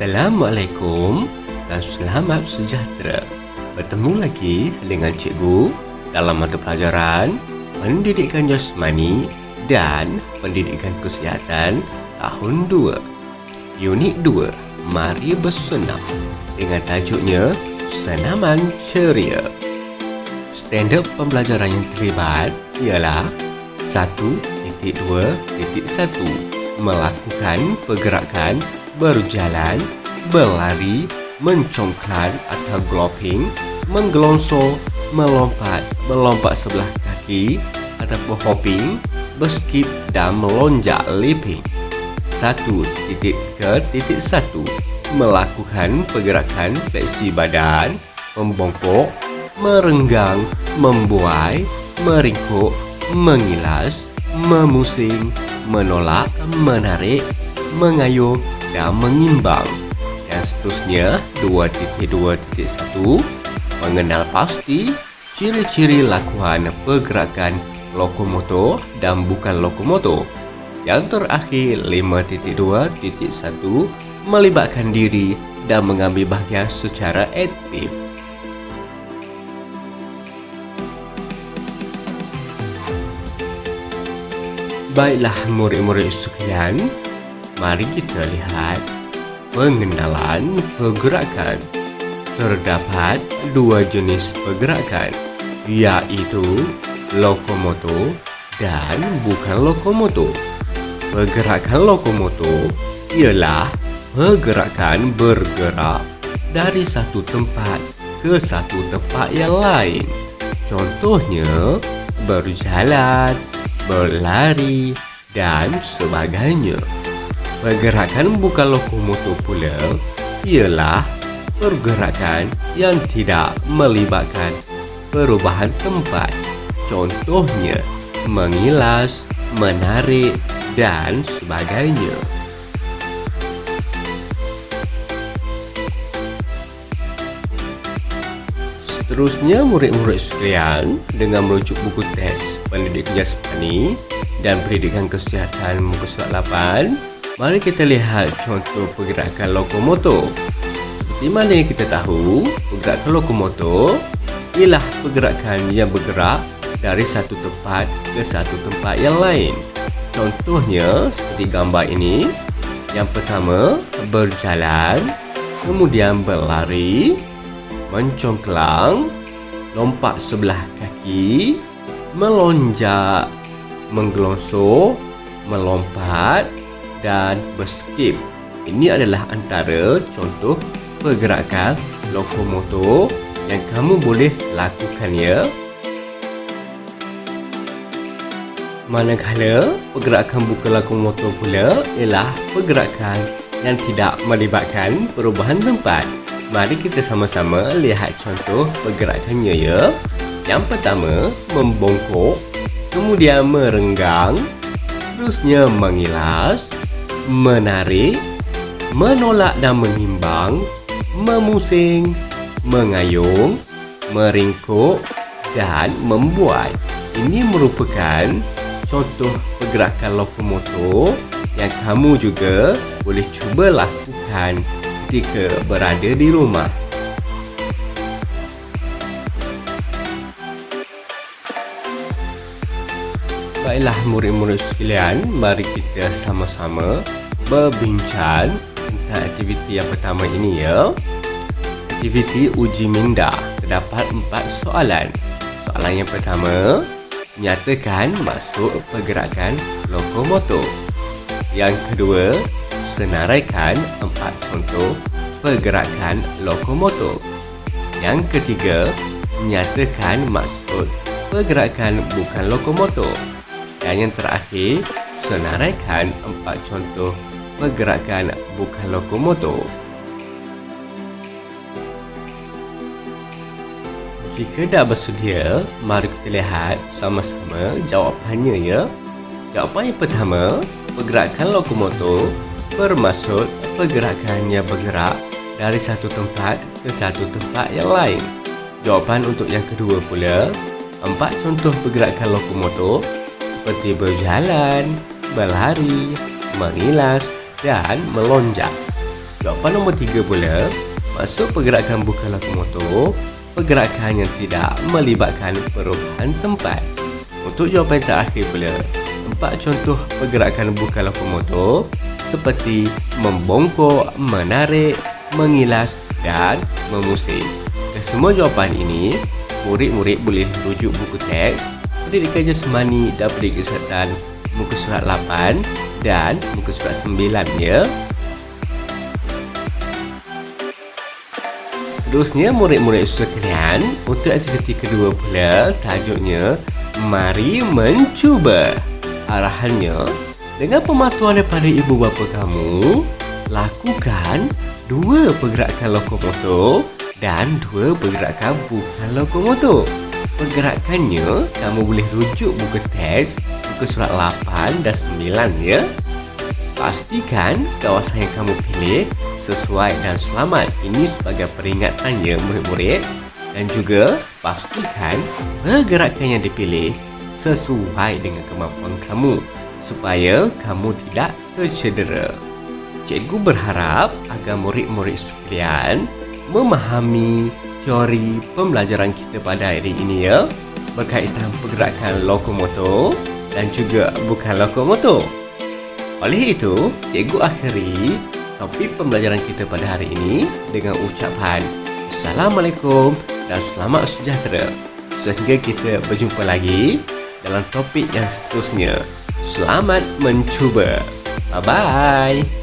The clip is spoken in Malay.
Assalamualaikum dan selamat sejahtera. Bertemu lagi dengan cikgu dalam mata pelajaran Pendidikan Jasmani dan Pendidikan Kesihatan tahun 2. Unit 2, mari bersenam dengan tajuknya Senaman Ceria. Standard pembelajaran yang terlibat ialah 1.2.1 Melakukan pergerakan berjalan, berlari, mencongklan atau galloping, menggelonsor, melompat, melompat sebelah kaki ataupun hopping, berskip dan melonjak leaping. 1.3.1 Melakukan pergerakan fleksi badan, membongkok, merenggang, membuai, meringkuk, mengilas, memusing, menolak, menarik, mengayuh dan mengimbang. Dan seterusnya 2.2.1 Mengenal pasti ciri-ciri lakuan pergerakan lokomotor dan bukan lokomotor. Yang terakhir 5.2.1 Melibatkan diri dan mengambil bahagian secara aktif. Baiklah murid-murid sekalian, mari kita lihat pengenalan pergerakan. Terdapat dua jenis pergerakan, iaitu lokomotor dan bukan lokomotor. Pergerakan lokomotor ialah pergerakan bergerak dari satu tempat ke satu tempat yang lain. Contohnya, berjalan, berlari dan sebagainya. Pergerakan bukan lokomotor pula ialah pergerakan yang tidak melibatkan perubahan tempat. Contohnya, mengilas, menarik dan sebagainya. Seterusnya, murid-murid sekalian dengan merujuk buku teks pendidikan jasmani dan pendidikan kesihatan muka surat 8 Mari kita lihat contoh pergerakan lokomotor. Seperti mana kita tahu, pergerakan lokomotor ialah pergerakan yang bergerak dari satu tempat ke satu tempat yang lain. Contohnya seperti gambar ini. Yang pertama, berjalan, kemudian berlari, mencongklang, lompat sebelah kaki, melonjak, menggelonsor, melompat, dan berskip. Ini adalah antara contoh pergerakan lokomotor yang kamu boleh lakukan ya. Manakala pergerakan buka lokomotor pula ialah pergerakan yang tidak melibatkan perubahan tempat. Mari kita sama-sama lihat contoh pergerakannya ya. Yang pertama, membongkok, kemudian merenggang, seterusnya mengilas, menarik, menolak dan mengimbang, memusing, mengayung, meringkuk dan membuat. Ini merupakan contoh pergerakan lokomotor yang kamu juga boleh cuba lakukan ketika berada di rumah. Baiklah murid-murid sekalian, mari kita sama-sama berbincang tentang aktiviti yang pertama ini ya. Aktiviti uji minda. Terdapat empat soalan. Soalan yang pertama, nyatakan maksud pergerakan lokomotor. Yang kedua, senaraikan empat contoh pergerakan lokomotor. Yang ketiga, nyatakan maksud pergerakan bukan lokomotor. Dan yang terakhir, senaraikan empat contoh pergerakan bukan lokomotor. Jika dah bersedia, mari kita lihat sama-sama jawapannya ya. Jawapan yang pertama, pergerakan lokomotor bermaksud pergerakan yang bergerak dari satu tempat ke satu tempat yang lain. Jawapan untuk yang kedua pula, empat contoh pergerakan lokomotor seperti berjalan, berlari, mengilas dan melonjak. Jawapan nombor tiga pula, masuk pergerakan buka lokomotor, pergerakan yang tidak melibatkan perubahan tempat. Untuk jawapan terakhir pula, empat contoh pergerakan buka lokomotor seperti membongkok, menarik, mengilas dan memusing. Dan semua jawapan ini, murid-murid boleh rujuk buku teks Pendidikan Jasmani dan Pendidikan Kesihatan muka surat 8 dan muka surat 9 ya. Seterusnya murid-murid sekalian untuk aktiviti kedua pula tajuknya Mari Mencuba. Arahannya dengan pematuan daripada ibu bapa kamu lakukan dua pergerakan lokomotor dan dua pergerakan bukan lokomotor. Pergerakannya kamu boleh rujuk buku teks muka surat 8 dan 9 ya. Pastikan kawasan yang kamu pilih sesuai dan selamat. Ini sebagai peringatan ya murid-murid. Dan juga pastikan pergerakan yang dipilih sesuai dengan kemampuan kamu supaya kamu tidak tercedera. Cikgu berharap agar murid-murid sekalian memahami teori pembelajaran kita pada hari ini ya berkaitan pergerakan lokomotor dan juga bukan lokomotor. Oleh itu, cikgu akhiri topik pembelajaran kita pada hari ini dengan ucapan Assalamualaikum dan selamat sejahtera. Sehingga kita berjumpa lagi dalam topik yang seterusnya. Selamat mencuba. Bye-bye.